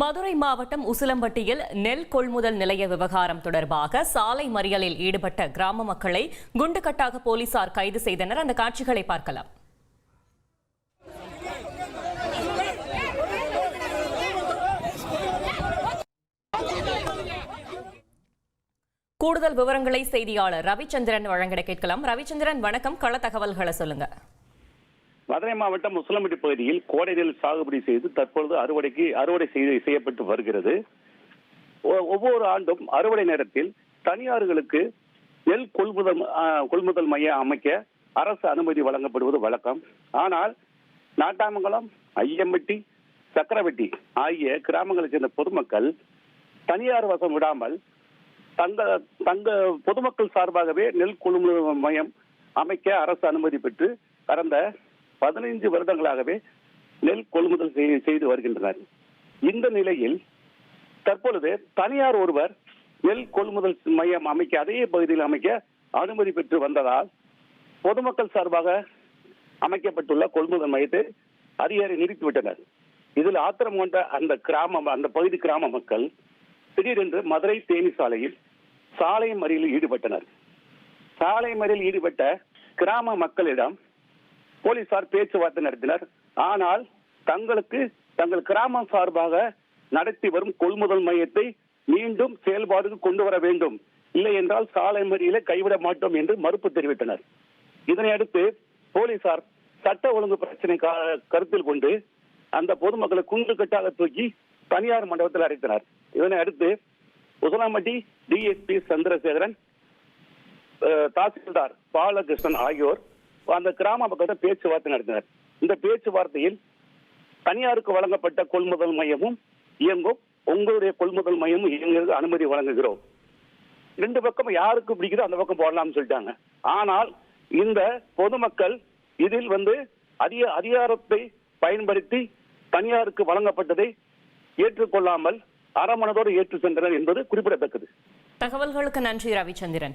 மதுரை மாவட்டம் உசிலம்பட்டியில் நெல் கொள்முதல் நிலைய விவகாரம் தொடர்பாக சாலை மறியலில் ஈடுபட்ட கிராம மக்களை குண்டுகட்டாக போலீசார் கைது செய்தனர். அந்த காட்சிகளை பார்க்கலாம். கூடுதல் விவரங்களை செய்தியாளர் ரவிச்சந்திரன் வழங்கிட கேட்கலாம். ரவிச்சந்திரன் வணக்கம். கள தகவல்களை சொல்லுங்க. மதுரை மாவட்டம் முசலம்பட்டி பகுதியில் கோடை நெல் சாகுபடி செய்து தற்பொழுது அறுவடைக்கு அறுவடை செய்து செய்யப்பட்டு வருகிறது. ஒ- ஒவ்வொரு ஆண்டும் அறுவடை நேரத்தில் தனியார்களுக்கு நெல் கொள்முதல் கொள்முதல் மையம் அமைக்க அரசு அனுமதி வழங்கப்படுவது வழக்கம். ஆனால் நாட்டாமங்கலம் ஐயம்பட்டி சக்கரவட்டி ஆகிய கிராமங்களைச் சேர்ந்த பொதுமக்கள் தனியார் வசம் விடாமல் தங்க தங்க பொதுமக்கள் சார்பாகவே நெல் கொள்முதல் மையம் அமைக்க அரசு அனுமதி பெற்று கடந்த பதினைந்து வருடங்களாகவே நெல் கொள்முதல் செய்து வருகின்றனர் இந்த நிலையில் தற்பொழுது தனியார் ஒருவர் நெல் கொள்முதல் மையம் அமைக்க அதே பகுதியில் அமைக்க அனுமதி பெற்று வந்ததால் பொதுமக்கள் சார்பாக அமைக்கப்பட்டுள்ள கொள்முதல் மையத்தை அதிகாரி நிறுத்திவிட்டனர். இதில் ஆத்திரம் கொண்ட அந்த கிராமம் அந்த பகுதி கிராம மக்கள் திடீரென்று மதுரை தேனி சாலையில் சாலை மறியலில் ஈடுபட்டனர். சாலை மறியலில் ஈடுபட்ட கிராம மக்களிடம் போலீசார் பேச்சுவார்த்தை நடத்தினர். ஆனால் தங்களுக்கு தங்கள் கிராமம் சார்பாக நடத்தி வரும் கொள்முதல் மையத்தை மீண்டும் செயல்பாடுக்கு கொண்டு வர வேண்டும். இல்லை என்றால் சாலை மறியலை கைவிட மாட்டோம் என்று மறுப்பு தெரிவித்தனர். இதனை அடுத்து போலீசார் சட்ட ஒழுங்கு பிரச்சனை கருத்தில் கொண்டு அந்த பொதுமக்களை குண்டு கட்டாக தூக்கி தனியார் மண்டபத்தில் அடைத்தனர். இதனை அடுத்து உசலாம்பட்டி டிஎஸ்பி சந்திரசேகரன் தாசில்தார் பாலகிருஷ்ணன் ஆகியோர் அந்த கிராம மக்களிடம் பேச்சுவார்த்தை நடத்தினர். இந்த பேச்சுவார்த்தையில் தனியாருக்கு வழங்கப்பட்ட கொள்முதல் மையமும் இயங்கும். உங்களுடைய கொள்முதல் மையமும் இயங்குறது அனுமதி வழங்குகிறோம். ரெண்டு பக்கம் யாருக்கு பிடிக்குதோ அந்த பக்கம் போடலாம்னு சொல்லிட்டாங்க. ஆனால் இந்த பொதுமக்கள் இதில் வந்து அதிக அதிகாரத்தை பயன்படுத்தி தனியாருக்கு வழங்கப்பட்டதை ஏற்றுக்கொள்ளாமல் அறமனதோடு ஏற்று சென்றனர் என்பது குறிப்பிடத்தக்கது. தகவல்களுக்கு நன்றி ரவிச்சந்திரன்.